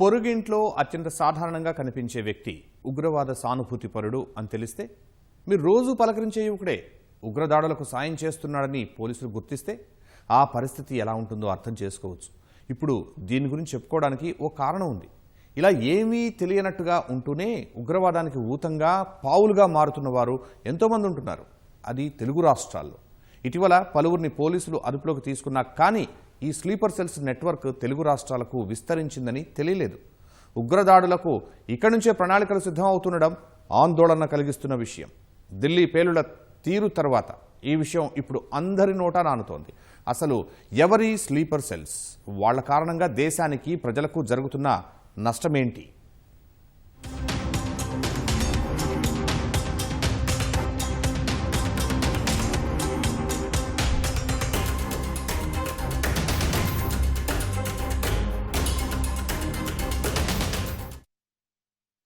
పొరుగింట్లో అత్యంత సాధారణంగా కనిపించే వ్యక్తి ఉగ్రవాద సానుభూతిపరుడు అని తెలిస్తే మీరు రోజు పలకరించే యువకుడే ఉగ్రదాడులకు సాయం చేస్తున్నాడని పోలీసులు గుర్తిస్తే ఆ పరిస్థితి ఎలా ఉంటుందో అర్థం చేసుకోవచ్చు. ఇప్పుడు దీని గురించి చెప్పుకోవడానికి ఓ కారణం ఉంది. ఇలా ఏమీ తెలియనట్టుగా ఉంటూనే ఉగ్రవాదానికి ఊతంగా పావులుగా మారుతున్న వారు ఎంతోమంది ఉంటున్నారు. అది తెలుగు రాష్ట్రాల్లో. ఇటీవల పలువురిని పోలీసులు అదుపులోకి తీసుకున్నా కానీ ఈ స్లీపర్ సెల్స్ నెట్వర్క్ తెలుగు రాష్ట్రాలకు విస్తరించిందని తెలియలేదు. ఉగ్రదాడులకు ఇక్కడి నుంచే ప్రణాళికలు సిద్ధం అవుతుండడం ఆందోళన కలిగిస్తున్న విషయం. ఢిల్లీ పేలుల తీరు తర్వాత ఈ విషయం ఇప్పుడు అందరి నోటా నానుతోంది అసలు ఎవరి స్లీపర్ సెల్స్? వాళ్ళ కారణంగా దేశానికి ప్రజలకు జరుగుతున్న నష్టమేంటి?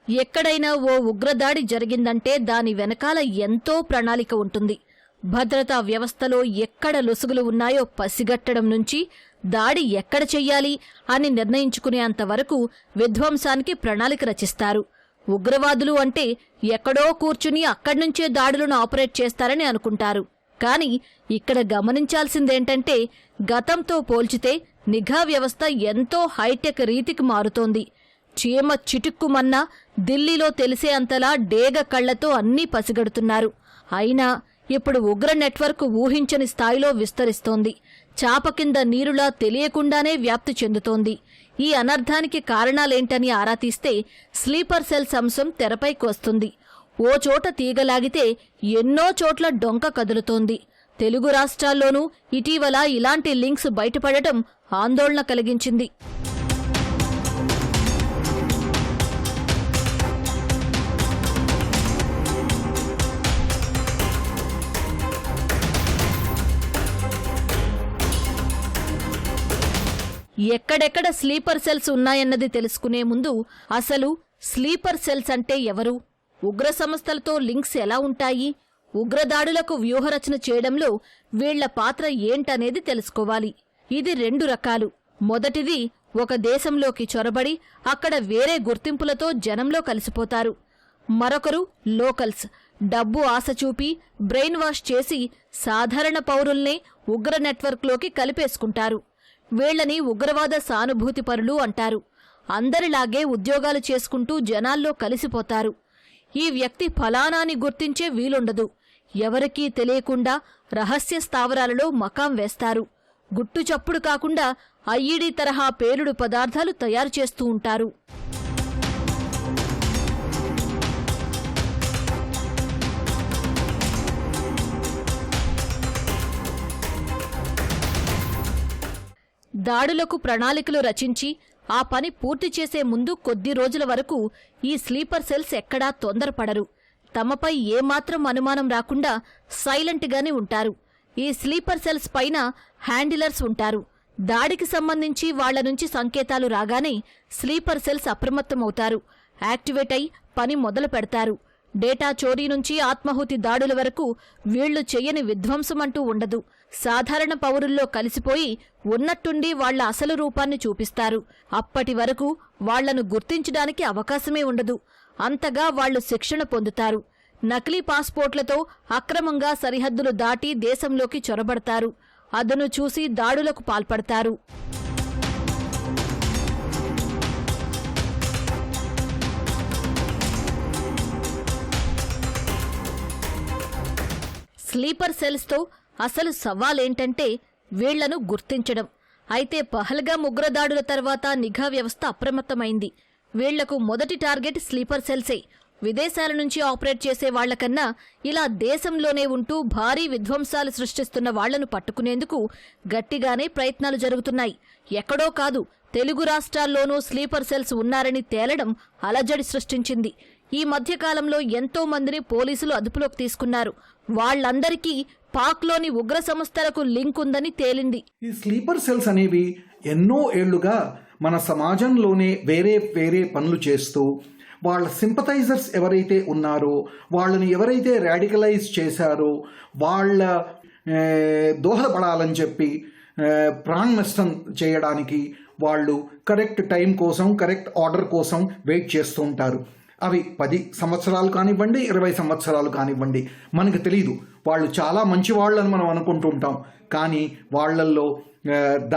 ఎక్కడైనా ఓ ఉగ్రదాడి జరిగిందంటే దాని వెనకాల ఎంతో ప్రణాళిక ఉంటుంది. భద్రతా వ్యవస్థలో ఎక్కడ లొసుగులు ఉన్నాయో పసిగట్టడం నుంచి దాడి ఎక్కడ చెయ్యాలి అని నిర్ణయించుకునేంతవరకు విధ్వంసానికి ప్రణాళిక రచిస్తారు. ఉగ్రవాదులు అంటే ఎక్కడో కూర్చుని అక్కడ్నుంచే దాడులను ఆపరేట్ చేస్తారని అనుకుంటారు. కాని ఇక్కడ గమనించాల్సిందేంటంటే గతంతో పోల్చితే నిఘా వ్యవస్థ ఎంతో హైటెక్ రీతికి మారుతోంది. చీమ చిటుక్కుమన్నా ఢిల్లీలో తెలిసే అంతలా డేగ కళ్ళతో అన్నీ పసిగడుతున్నారు. అయినా ఇప్పుడు ఉగ్ర నెట్వర్క్ ఊహించని స్థాయిలో విస్తరిస్తోంది. చాప కింద నీరులా తెలియకుండానే వ్యాప్తి చెందుతోంది. ఈ అనర్థానికి కారణాలేంటని ఆరా తీస్తే స్లీపర్ సెల్స్ అంశం తెరపైకి వస్తుంది. ఓ చోట తీగలాగితే ఎన్నో చోట్ల డొంక కదులుతోంది. తెలుగు రాష్ట్రాల్లోనూ ఇటీవల ఇలాంటి లింక్స్ బయటపడటం ఆందోళన కలిగించింది. ఎక్కడెక్కడ స్లీపర్ సెల్స్ ఉన్నాయన్నది తెలుసుకునే ముందు అసలు స్లీపర్ సెల్స్ అంటే ఎవరు? ఉగ్ర సంస్థలతో లింక్స్ ఎలా ఉంటాయి? ఉగ్రదాడులకు వ్యూహరచన చేయడంలో వీళ్ళ పాత్ర ఏంటనేది తెలుసుకోవాలి. ఇది రెండు రకాలు. మొదటిది ఒక దేశంలోకి చొరబడి అక్కడ వేరే గుర్తింపులతో జనంలో కలిసిపోతారు. మరొకరు లోకల్స్. డబ్బు ఆశ చూపి బ్రెయిన్ వాష్ చేసి సాధారణ పౌరుల్నే ఉగ్ర నెట్వర్క్లోకి కలిపేసుకుంటారు. వీళ్ళని ఉగ్రవాద సానుభూతిపరులు అంటారు. అందరిలాగే ఉద్యోగాలు చేసుకుంటూ జనాల్లో కలిసిపోతారు. ఈ వ్యక్తి ఫలానాని గుర్తించే వీలుండదు. ఎవరికీ తెలియకుండా రహస్య స్థావరాలలో మకాం వేస్తారు. గుట్టు చప్పుడు కాకుండా ఐఈడీ తరహా పేలుడు పదార్థాలు తయారు చేస్తూ ఉంటారు. దాడులకు ప్రణాళికలు రచించి ఆ పని పూర్తి చేసే ముందు కొద్ది రోజుల వరకు ఈ స్లీపర్ సెల్స్ ఎక్కడా తొందరపడరు. తమపై ఏమాత్రం అనుమానం రాకుండా సైలెంట్గానే ఉంటారు. ఈ స్లీపర్ సెల్స్ పైన హ్యాండిలర్స్ ఉంటారు. దాడికి సంబంధించి వాళ్ళ నుంచి సంకేతాలు రాగానే స్లీపర్ సెల్స్ అప్రమత్తమవుతారు. యాక్టివేట్ అయి పని మొదలు పెడతారు డేటా చోరీ నుంచి ఆత్మాహుతి దాడుల వరకు వీళ్ళు చెయ్యని విధ్వంసమంటూ ఉండదు. సాధారణ పౌరుల్లో కలిసిపోయి ఉన్నట్టుండి వాళ్ళ అసలు రూపాన్ని చూపిస్తారు. అప్పటి వరకు వాళ్ళను గుర్తించడానికి అవకాశమే ఉండదు. అంతగా వాళ్ళు శిక్షణ పొందుతారు. నకిలీ పాస్పోర్ట్లతో అక్రమంగా సరిహద్దులు దాటి దేశంలోకి చొరబడతారు. అదను చూసి దాడులకు పాల్పడతారు. స్లీపర్ సెల్స్తో అసలు సవాలేంటంటే వీళ్ళను గుర్తించడం. అయితే పహల్గా ఉగ్రదాడుల తర్వాత నిఘా వ్యవస్థ అప్రమత్తమైంది. వీళ్ళకు మొదటి టార్గెట్ స్లీపర్ సెల్సే. విదేశాల నుంచి ఆపరేట్ చేసే వాళ్ళకన్నా ఇలా దేశంలోనే ఉంటూ భారీ విధ్వంసాలు సృష్టిస్తున్న వాళ్ళను పట్టుకునేందుకు గట్టిగానే ప్రయత్నాలు జరుగుతున్నాయి. ఎక్కడో కాదు తెలుగు రాష్ట్రాల్లోనూ స్లీపర్ సెల్స్ ఉన్నారని తేలడం అలజడి సృష్టించింది. ఈ మధ్యకాలంలో ఎంతో మందిని పోలీసులు అదుపులోకి తీసుకున్నారు. వాళ్ళందరికీ పాక్లోని ఉగ్ర సంస్థలకు లింక్ ఉందని తేలింది. ఈ స్లీపర్ సెల్స్ అనేవి ఎన్నో ఏళ్ళుగా మన సమాజంలోనే వేరే వేరే పనులు చేస్తూ వాళ్ళ సింపథైజర్స్ ఎవరైతే ఉన్నారో వాళ్ళని ఎవరైతే రాడికలైజ్ చేశారో వాళ్ళ దోహదపడాలని చెప్పి ప్రాణ నష్టం చేయడానికి వాళ్ళు కరెక్ట్ టైం కోసం కరెక్ట్ ఆర్డర్ కోసం వెయిట్ చేస్తూ ఉంటారు. అవి పది సంవత్సరాలు కానివ్వండి ఇరవై సంవత్సరాలు కానివ్వండి. మనకు తెలియదు వాళ్ళు చాలా మంచి వాళ్ళని మనం అనుకుంటూ ఉంటాం. కానీ వాళ్ళల్లో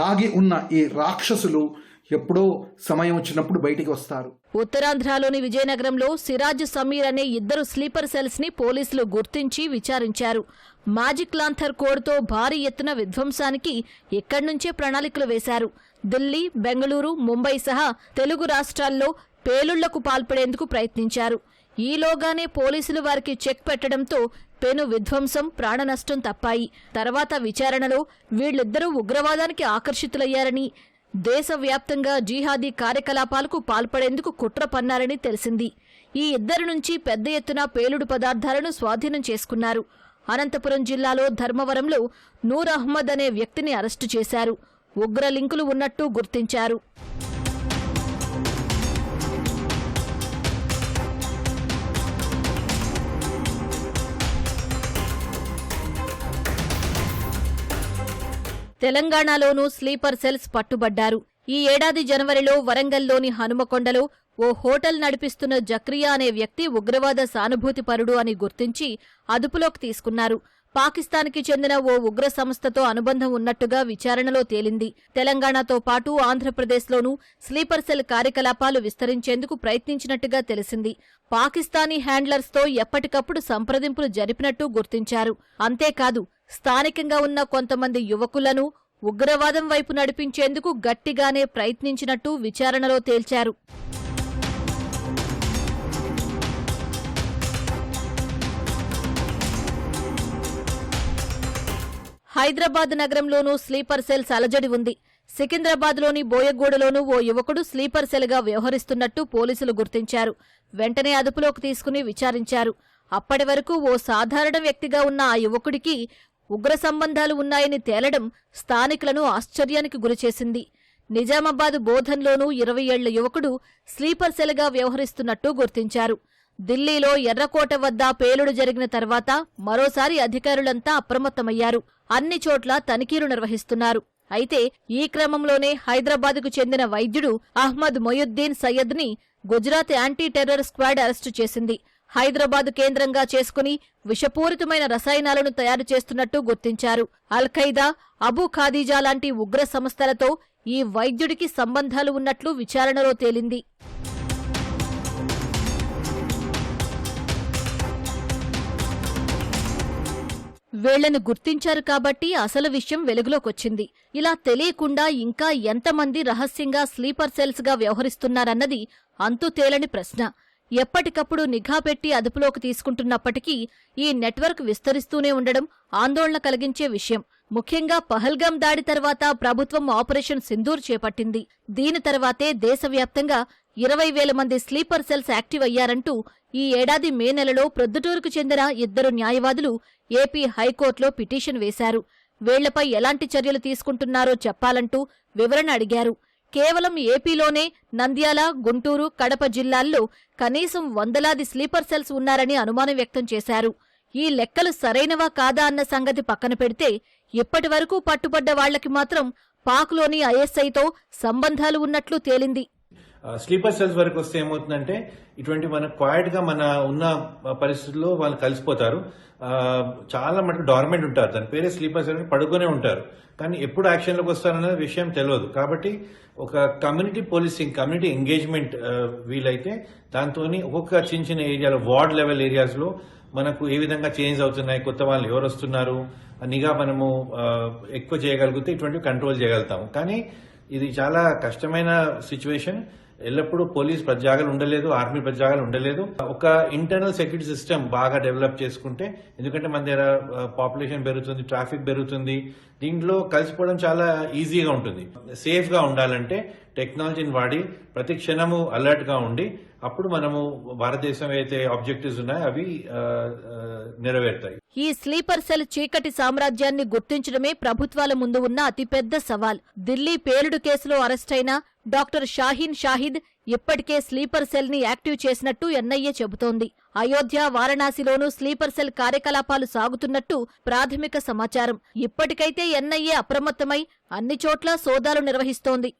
దాగి ఉన్న ఈ రాక్షసులు ఎప్పుడో సమయం వచ్చినప్పుడు బయటికి వస్తారు. ఉత్తరాంధ్రలోని విజయనగరంలో సిరాజ్ సమీర్ అనే ఇద్దరు స్లీపర్ సెల్స్ని పోలీసులు గుర్తించి విచారించారు. మాజిక్ లాంథర్ కోడ్తో భారీ ఎత్తున విధ్వంసానికి ఎక్కడ్నుంచే ప్రణాళికలు వేశారు. ఢిల్లీ బెంగళూరు ముంబై సహా తెలుగు రాష్ట్రాల్లో పేలుళ్ళకు పాల్పడేందుకు ప్రయత్నించారు. ఈలోగానే పోలీసులు వారికి చెక్ పెట్టడంతో పెను విధ్వంసం ప్రాణనష్టం తప్పాయి. తర్వాత విచారణలో వీళ్ళిద్దరూ ఉగ్రవాదానికి ఆకర్షితులయ్యారని దేశవ్యాప్తంగా జీహాదీ కార్యకలాపాలకు పాల్పడేందుకు కుట్ర పన్నారని తెలిసింది. ఈ ఇద్దరి నుంచి పెద్ద ఎత్తున పేలుడు పదార్థాలను స్వాధీనం చేసుకున్నారు. అనంతపురం జిల్లాలో ధర్మవరంలో నూర్ అహ్మద్ అనే వ్యక్తిని అరెస్టు చేశారు. ఉగ్ర లింకులు ఉన్నట్టు గుర్తించారు. తెలంగాణలోనూ స్లీపర్ సెల్స్ పట్టుబడ్డారు. ఈ ఏడాది జనవరిలో వరంగల్లోని హనుమకొండలో ఓ హోటల్ నడిపిస్తున్న జక్రియా అనే వ్యక్తి ఉగ్రవాద సానుభూతిపరుడు అని గుర్తించి అదుపులోకి తీసుకున్నారు. పాకిస్తాన్కి చెందిన ఓ ఉగ్ర సంస్థతో అనుబంధం ఉన్నట్టుగా విచారణలో తేలింది. తెలంగాణతో పాటు ఆంధ్రప్రదేశ్లోనూ స్లీపర్ సెల్ కార్యకలాపాలు విస్తరించేందుకు ప్రయత్నించినట్టుగా తెలిసింది. పాకిస్తానీ హ్యాండ్లర్స్తో ఎప్పటికప్పుడు సంప్రదింపులు జరిపినట్టు గుర్తించారు. అంతేకాదు స్థానికంగా ఉన్న కొంతమంది యువకులను ఉగ్రవాదం వైపు నడిపించేందుకు గట్టిగానే ప్రయత్నించినట్టు విచారణలో తేల్చారు. హైదరాబాద్ నగరంలోనూ స్లీపర్ సెల్స్ అలజడి ఉంది. సికింద్రాబాద్లోని బోయగూడలోనూ ఓ యువకుడు స్లీపర్ సెల్గా వ్యవహరిస్తున్నట్టు పోలీసులు గుర్తించారు. వెంటనే అదుపులోకి తీసుకుని విచారించారు. అప్పటి వరకు ఓ సాధారణ వ్యక్తిగా ఉన్న ఆ యువకుడికి ఉగ్ర సంబంధాలు ఉన్నాయని తేలడం స్థానికులను ఆశ్చర్యానికి గురిచేసింది. నిజామాబాద్ బోధన్లోనూ ఇరవై ఏళ్ళ యువకుడు స్లీపర్ సెల్గా వ్యవహరిస్తున్నట్టు గుర్తించారు. దిల్లీలో ఎర్రకోట వద్ద పేలుడు జరిగిన తర్వాత మరోసారి అధికారులంతా అప్రమత్తమయ్యారు. అన్ని చోట్ల తనిఖీలు నిర్వహిస్తున్నారు. అయితే ఈ క్రమంలోనే హైదరాబాద్కు చెందిన వైద్యుడు Ahmed Mohiuddin సయ్యద్ని Gujarat anti terror squad arrest చేసింది. హైదరాబాద్ కేంద్రంగా చేసుకుని విషపూరితమైన రసాయనాలను తయారు చేస్తున్నట్టు గుర్తించారు. అల్ ఖైదా అబూ ఖాదీజా లాంటి ఉగ్ర సంస్థలతో ఈ వైద్యుడికి సంబంధాలు ఉన్నట్లు విచారణలో తేలింది. వీళ్ళను గుర్తించారు కాబట్టి అసలు విషయం వెలుగులోకొచ్చింది. ఇలా తెలియకుండా ఇంకా ఎంతమంది రహస్యంగా స్లీపర్ సెల్స్గా వ్యవహరిస్తున్నారన్నది అంతు తేలని ప్రశ్న. ఎప్పటికప్పుడు నిఘా పెట్టి అదుపులోకి తీసుకుంటున్నప్పటికీ ఈ నెట్వర్క్ విస్తరిస్తూనే ఉండడం ఆందోళన కలిగించే విషయం. ముఖ్యంగా పహల్గాం దాడి తర్వాత ప్రభుత్వం ఆపరేషన్ సింధూర్ చేపట్టింది. దీని తర్వాతే దేశవ్యాప్తంగా ఇరవై వేల మంది స్లీపర్ సెల్స్ యాక్టివ్ అయ్యారంటూ ఈ ఏడాది మే నెలలో ప్రొద్దుటూరుకు చెందిన ఇద్దరు న్యాయవాదులు ఏపీ హైకోర్టులో పిటిషన్ వేశారు. వీళ్ళపై ఎలాంటి చర్యలు తీసుకుంటున్నారో చెప్పాలంటూ వివరణ అడిగారు. కేవలం ఏపీలోనే నంద్యాల గుంటూరు కడప జిల్లాల్లో కనీసం వందలాది స్లీపర్ సెల్స్ ఉన్నారని అనుమానం వ్యక్తం చేశారు. ఈ లెక్కలు సరైనవా కాదా అన్న సంగతి పక్కన పెడితే ఇప్పటివరకు పట్టుబడ్డ వాళ్ళకి మాత్రం పాక్లోని ఐఎస్ఐతో సంబంధాలు ఉన్నట్లు తేలింది. స్లీపర్ సెల్స్ వరకు వస్తే ఏమవుతుందంటే ఇటువంటి మన క్వాయిట్గా గా మన ఉన్న పరిస్థితుల్లో వాళ్ళు కలిసిపోతారు. చాలా మటుకు డార్మెంట్ ఉంటారు. దాని పేరే స్లీపర్ సెల్ పడుకునే ఉంటారు. కానీ ఎప్పుడు యాక్షన్లోకి వస్తారనే విషయం తెలియదు. కాబట్టి ఒక కమ్యూనిటీ పోలీసింగ్ కమ్యూనిటీ ఎంగేజ్మెంట్ వీలైతే దాంతో ఒక్కొక్క చిన్న చిన్న ఏరియాలో వార్డ్ లెవెల్ ఏరియాస్లో మనకు ఏ విధంగా చేంజ్ అవుతున్నాయి కొత్త వాళ్ళు ఎవరు వస్తున్నారు నిఘా మనము ఎక్కువ చేయగలిగితే ఇటువంటివి కంట్రోల్ చేయగలుగుతాము. కానీ ఇది చాలా కష్టమైన సిచ్యువేషన్. ఎల్లప్పుడూ పోలీస్ ప్రజాగాలు ఉండలేదు ఆర్మీ ప్రజాగాలు ఉండలేదు. ఒక ఇంటర్నల్ సెక్యూరిటీ సిస్టమ్ బాగా డెవలప్ చేసుకుంటే ఎందుకంటే మన దగ్గర పాపులేషన్ పెరుగుతుంది ట్రాఫిక్ పెరుగుతుంది దీంట్లో కలిసిపోవడం చాలా ఈజీగా ఉంటుంది. సేఫ్గా ఉండాలంటే టెక్నాలజీని వాడి ప్రతి క్షణము అలర్ట్గా ఉండి అప్పుడు మనము భారతదేశం అయితే ఆబ్జెక్టివ్స్ ఉన్నాయో అవి నెరవేరుతాయి. ఈ స్లీపర్ సెల్ చీకటి సామ్రాజ్యాన్ని గుర్తించడమే ప్రభుత్వాల ముందు ఉన్న అతిపెద్ద సవాల్. ఢిల్లీ పేలుడు కేసులో అరెస్టైన డాక్టర్ షాహీన్ షాహిద్ ఇప్పటికే స్లీపర్ సెల్ని యాక్టివ్ చేసినట్టు ఎన్ఐఏ చెబుతోంది. అయోధ్య వారణాసిలోనూ స్లీపర్ సెల్ కార్యకలాపాలు సాగుతున్నట్టు ప్రాథమిక సమాచారం. ఇప్పటికైతే ఎన్ఐఏ అప్రమత్తమై అన్ని చోట్ల సోదాలు నిర్వహిస్తోంది.